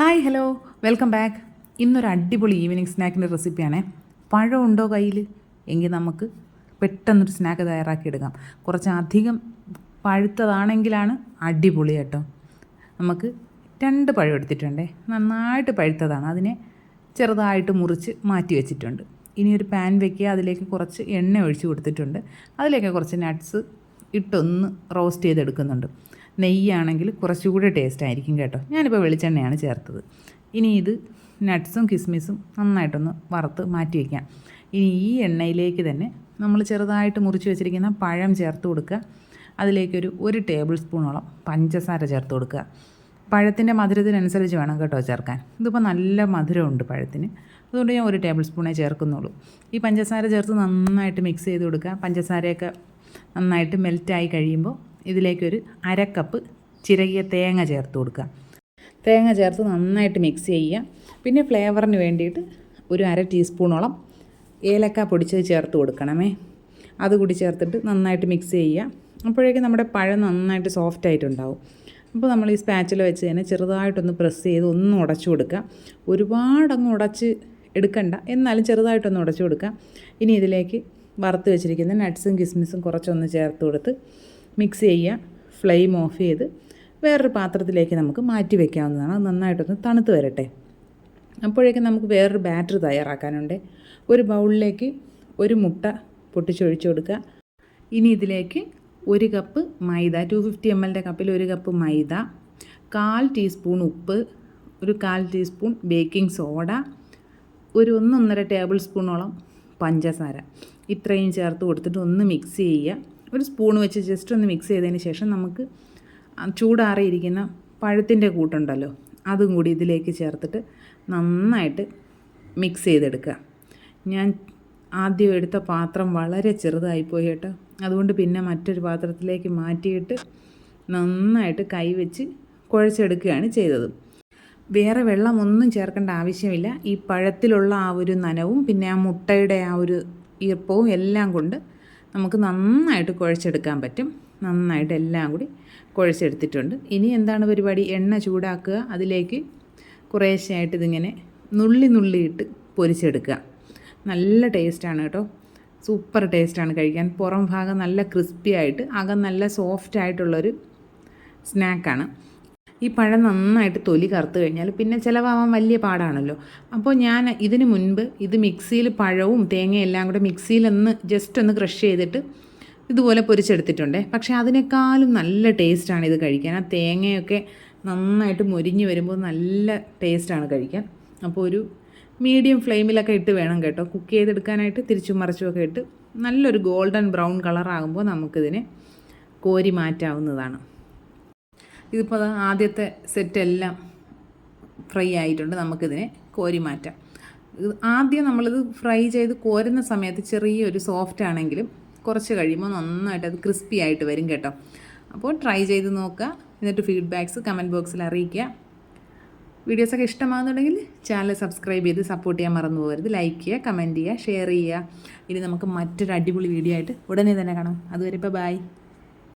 Hi hello welcome back ഇന്നൊരു അടിപൊളി evening സ്നാക്കിന്റെ റെസിപ്പിയാണേ പഴം ഉണ്ടോ കയ്യിൽ? എങ്കിൽ നമുക്ക് പെട്ടെന്നൊരു സ്നാക്ക് തയ്യാറാക്കി എടുക്കാം. കുറച്ച് അധികം പഴുത്തതാണെങ്കിലാണ് അടിപൊളി കേട്ടോ. നമുക്ക് രണ്ട് പഴം എടുത്തിട്ടുണ്ടേ. നന്നായിട്ട് പഴുത്തതാണ്. അതിനെ ചെറുതായിട്ട് മുറിച്ച് മാറ്റി വെച്ചിട്ടുണ്ട്. ഇനി ഒരു പാൻ വെക്കുക. അതിലേക്ക് കുറച്ച് എണ്ണ ഒഴിച്ച് കൊടുത്തിട്ടുണ്ട്. അതിലേക്ക് കുറച്ച് നട്ട്സ് ഇട്ടൊന്ന് റോസ്റ്റ് ചെയ്തെടുക്കുന്നുണ്ട്. നെയ്യാണെങ്കിൽ കുറച്ചുകൂടി ടേസ്റ്റ് ആയിരിക്കും കേട്ടോ. ഞാനിപ്പോൾ വെളിച്ചെണ്ണയാണ് ചേർത്തത്. ഇനി ഇത് നട്ട്സും കിസ്മിസും നന്നായിട്ടൊന്ന് വറുത്ത് മാറ്റി വയ്ക്കാം ഇനി ഈ എണ്ണയിലേക്ക് തന്നെ നമ്മൾ ചെറുതായിട്ട് മുറിച്ച് വെച്ചിരിക്കുന്ന പഴം ചേർത്ത് കൊടുക്കുക. അതിലേക്കൊരു ഒരു ടേബിൾ സ്പൂണോളം പഞ്ചസാര ചേർത്ത് കൊടുക്കുക. പഴത്തിന്റെ മധുരത്തിനനുസരിച്ച് വേണം കേട്ടോ ചേർക്കാൻ. ഇതിപ്പോൾ നല്ല മധുരമുണ്ട് പഴത്തിന്. അതുകൊണ്ട് ഞാൻ ഒരു ടേബിൾ സ്പൂണേ ചേർക്കുന്നുള്ളൂ. ഈ പഞ്ചസാര ചേർത്ത് നന്നായിട്ട് മിക്സ് ചെയ്ത് കൊടുക്കുക. പഞ്ചസാരയൊക്കെ നന്നായിട്ട് മെൽറ്റായി കഴിയുമ്പോൾ ഇതിലേക്കൊരു അരക്കപ്പ് കപ്പ് ചിരകിയ തേങ്ങ ചേർത്ത് കൊടുക്കുക. തേങ്ങ ചേർത്ത് നന്നായിട്ട് മിക്സ് ചെയ്യുക. പിന്നെ ഫ്ലേവറിന് വേണ്ടിയിട്ട് ഒരു അര ടീസ്പൂണോളം ഏലക്ക പൊടിച്ചത് ചേർത്ത് കൊടുക്കണമേ. അതുകൂടി ചേർത്തിട്ട് നന്നായിട്ട് മിക്സ് ചെയ്യുക. അപ്പോഴേക്കും നമ്മുടെ പഴം നന്നായിട്ട് സോഫ്റ്റ് ആയിട്ടുണ്ടാവും. അപ്പോൾ നമ്മൾ ഈ സ്പാച്ചിൽ വെച്ച് തന്നെ ചെറുതായിട്ടൊന്ന് പ്രസ് ചെയ്ത് ഒന്ന് ഉടച്ചു കൊടുക്കുക. ഒരുപാടങ്ങ് ഉടച്ച് എടുക്കണ്ട. എന്നാലും ചെറുതായിട്ടൊന്ന് ഉടച്ചു കൊടുക്കുക. ഇനി ഇതിലേക്ക് വറുത്ത് വെച്ചിരിക്കുന്ന നട്ട്സും കിസ്മിസും കുറച്ചൊന്ന് ചേർത്ത് കൊടുത്ത് മിക്സ് ചെയ്യുക ഫ്ലെയിം ഓഫ് ചെയ്ത് വേറൊരു പാത്രത്തിലേക്ക് നമുക്ക് മാറ്റി വെക്കാവുന്നതാണ്. അത് നന്നായിട്ടൊന്ന് തണുത്ത് വരട്ടെ. അപ്പോഴേക്കും നമുക്ക് വേറൊരു ബാറ്റർ തയ്യാറാക്കാനുണ്ട്. ഒരു ബൗളിലേക്ക് ഒരു മുട്ട പൊട്ടിച്ചൊഴിച്ചു കൊടുക്കുക. ഇനി ഇതിലേക്ക് ഒരു കപ്പ് മൈദ ടു ഫിഫ്റ്റി എം എല്ലിന്റെ കപ്പിൽ ഒരു കപ്പ് മൈദ കാൽ ടീസ്പൂൺ ഉപ്പ് ഒരു കാൽ ടീസ്പൂൺ ബേക്കിംഗ് സോഡ ഒരു ഒന്നൊന്നര ടേബിൾ സ്പൂണോളം പഞ്ചസാര. ഇത്രയും ചേർത്ത് കൊടുത്തിട്ട് ഒന്ന് മിക്സ് ചെയ്യുക. ഒരു സ്പൂൺ വെച്ച് ജസ്റ്റ് ഒന്ന് മിക്സ് ചെയ്തതിന് ശേഷം നമുക്ക് ചൂടാറിയിരിക്കുന്ന പഴത്തിന്റെ കൂട്ടുണ്ടല്ലോ അതും കൂടി ഇതിലേക്ക് ചേർത്തിട്ട് നന്നായിട്ട് മിക്സ് ചെയ്തെടുക്കുക. ഞാൻ ആദ്യം എടുത്ത പാത്രം വളരെ ചെറുതായിപ്പോയി കേട്ടോ. അതുകൊണ്ട് പിന്നെ മറ്റൊരു പാത്രത്തിലേക്ക് മാറ്റിയിട്ട് നന്നായിട്ട് കൈവച്ച് കുഴച്ചെടുക്കുകയാണ് ചെയ്തത്. വേറെ വെള്ളമൊന്നും ചേർക്കേണ്ട ആവശ്യമില്ല. ഈ പഴത്തിലുള്ള ആ ഒരു നനവും പിന്നെ ആ മുട്ടയുടെ ആ ഒരു ഈർപ്പവും എല്ലാം കൊണ്ട് നമുക്ക് നന്നായിട്ട് കുഴച്ചെടുക്കാൻ പറ്റും. നന്നായിട്ട് എല്ലാം കൂടി കുഴച്ചെടുത്തിട്ടുണ്ട്. ഇനി എന്താണ് പരിപാടി? എണ്ണ ചൂടാക്കുക. അതിലേക്ക് കുറേശ്ശെയായിട്ട് ഇതിങ്ങനെ നുള്ളി നുള്ളിയിട്ട് പൊരിച്ചെടുക്കുക. നല്ല ടേസ്റ്റാണ് കേട്ടോ. സൂപ്പർ ടേസ്റ്റാണ് കഴിക്കാൻ. പുറം ഭാഗം നല്ല ക്രിസ്പി ആയിട്ട് അകം നല്ല സോഫ്റ്റ് ആയിട്ടുള്ളൊരു സ്നാക്കാണ്. ഈ പഴം നന്നായിട്ട് തൊലി കറുത്ത് കഴിഞ്ഞാൽ പിന്നെ ചിലവാവാൻ വലിയ പാടാണല്ലോ. അപ്പോൾ ഞാൻ ഇതിന് മുൻപ് ഇത് മിക്സിയിൽ പഴവും തേങ്ങയും എല്ലാം കൂടെ മിക്സിയിലൊന്ന് ജസ്റ്റ് ഒന്ന് ക്രഷ് ചെയ്തിട്ട് ഇതുപോലെ പൊരിച്ചെടുത്തിട്ടുണ്ട്. പക്ഷേ അതിനേക്കാളും നല്ല ടേസ്റ്റാണ് ഇത് കഴിക്കാൻ. ആ തേങ്ങയൊക്കെ നന്നായിട്ട് മൊരിഞ്ഞ് വരുമ്പോൾ നല്ല ടേസ്റ്റാണ് കഴിക്കാൻ. അപ്പോൾ ഒരു മീഡിയം ഫ്ലെയിമിലൊക്കെ ഇട്ട് വേണം കേട്ടോ. കുക്ക് ചെയ്തെടുക്കാനായിട്ട് തിരിച്ചും മറിച്ചുമൊക്കെ ഇട്ട് നല്ലൊരു ഗോൾഡൻ ബ്രൗൺ കളറാകുമ്പോൾ നമുക്കിതിനെ കോരി മാറ്റാവുന്നതാണ്. ഇതിപ്പോൾ ആദ്യത്തെ സെറ്റെല്ലാം ഫ്രൈ ആയിട്ടുണ്ട്. നമുക്കിതിനെ കോരി മാറ്റാം. ആദ്യം നമ്മളിത് ഫ്രൈ ചെയ്ത് കോരുന്ന സമയത്ത് ചെറിയൊരു സോഫ്റ്റ് ആണെങ്കിലും കുറച്ച് കഴിയുമ്പോൾ നന്നായിട്ട് അത് ക്രിസ്പി ആയിട്ട് വരും കേട്ടോ. അപ്പോൾ ട്രൈ ചെയ്ത് നോക്കുക. എന്നിട്ട് ഫീഡ്ബാക്ക്സ് കമന്റ് ബോക്സിൽ അറിയിക്കുക. വീഡിയോസൊക്കെ ഇഷ്ടമാകുന്നുണ്ടെങ്കിൽ ചാനൽ സബ്സ്ക്രൈബ് ചെയ്ത് സപ്പോർട്ട് ചെയ്യാൻ മറന്നു പോകരുത്. ലൈക്ക് ചെയ്യുക കമന്റ് ചെയ്യുക ഷെയർ ചെയ്യുക. ഇനി നമുക്ക് മറ്റൊരു അടിപൊളി വീഡിയോ ആയിട്ട് ഉടനെ തന്നെ കാണാം. അതുവരെ ഇപ്പോൾ ബൈ